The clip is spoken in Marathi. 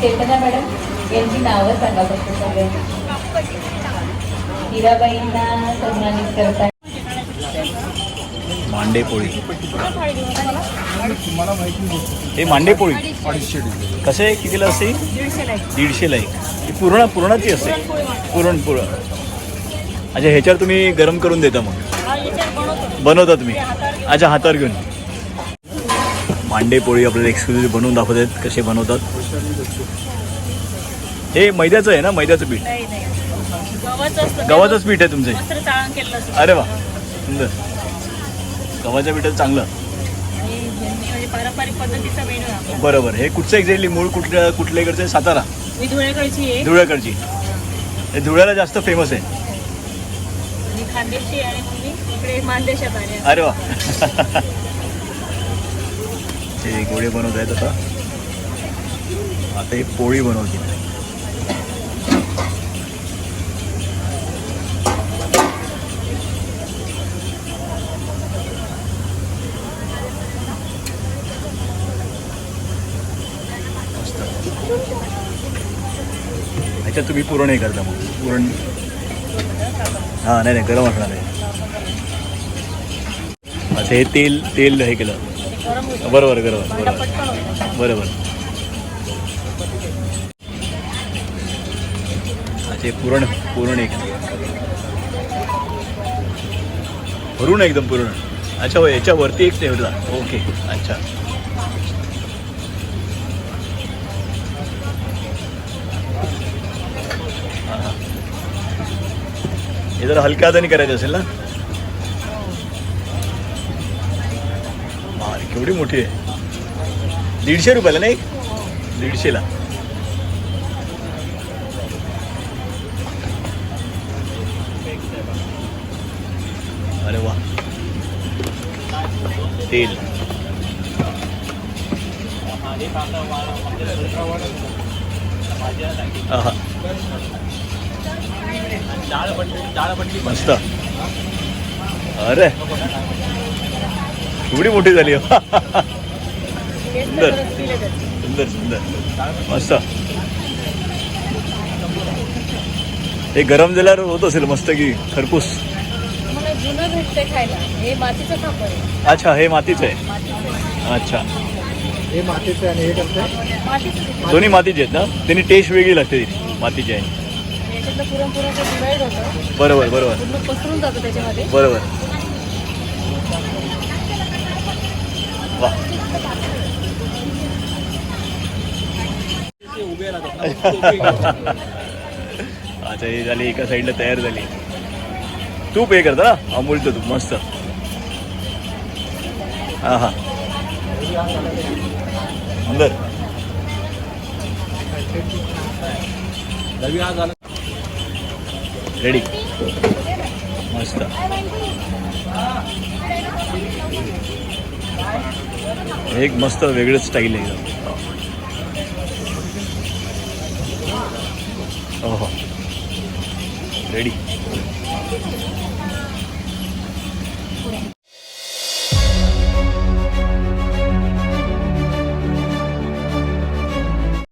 चेतना मॅडम यांची नावं सांगा फक्त सगळ्यांची हिराबाईंना सन्मानित करतात मांडेपोळी. हे मांडेपोळी. कसे आहे? कितीला असे दीडशेला एक ही पूर्ण पूर्णाची असते. पुरणपोळ अच्छा ह्याच्यावर तुम्ही गरम करून देता मग. बनवता तुम्ही. अच्छा हातावर घेऊन. मांडे पोळी आपल्याला एक्सक्लुझिव्ह बनवून दाखवत आहेत कसे बनवतात. हे मैद्याचं आहे ना मैद्याचं पीठ? गव्हाचंच पीठ आहे तुमचे. अरे वा सुंदर. गव्हाच्या पिठाचं चांगलं. म्हणजे. बरोबर. हे कुठचं एक्झॅक्टली मूळ कुठल्या कुठल्या इकडचं आहे? सातारा. धुळ्याकडची हे धुळ्याला जास्त फेमस आहे. अरे वा. हे गोळे बनवत आहेत आता. आता हे पोळी बनवतील ह्याच्यात तुम्ही पुरण हे करता मग. पुरण. हां नाही नाही गरम असणार आहे. अच्छा हे तेल तेल हे केलं. बरोबर बरोबर बरोबर. बरोबर. अच्छा पुरण पुरण एक. भरून एकदम पूर्ण. अच्छा हो याच्यावरती एक ठेवला ओके अच्छा. हा, हा. हे जरा हलक्या हाताने करायचं असेल ना? मार केवढी मोठी आहे दीडशे रुपयाला नाही दीडशेला अरे वा तेल आहा. मस्त अरे एवढी मोठी झाली सुंदर. सुंदर सुंदर. मस्त. हे गरम झाल्यावर होत असेल मस्त की खरपूस? मला जुनं भेटते खायला. हे मातीचं खापर आहे. अच्छा हे मातीचं आहे. अच्छा. हे मातीचं आणि हे कसं दोन्ही मातीचे आहेत ना? त्यांनी टेस्ट वेगळी लागते ती मातीची आहे. बरोबर बरोबर. पूर्ण पसरून जातं त्याच्यामध्ये. बरोबर. अच्छा हे झाली एका साईडला तयार झाली. तू पे करता ना? अमूलचं तू मस्त. हा हा. सुंदर रेडी मस्त. एक मस्त वेगळंच स्टाईल आहे. एकदम हो हो. रेडी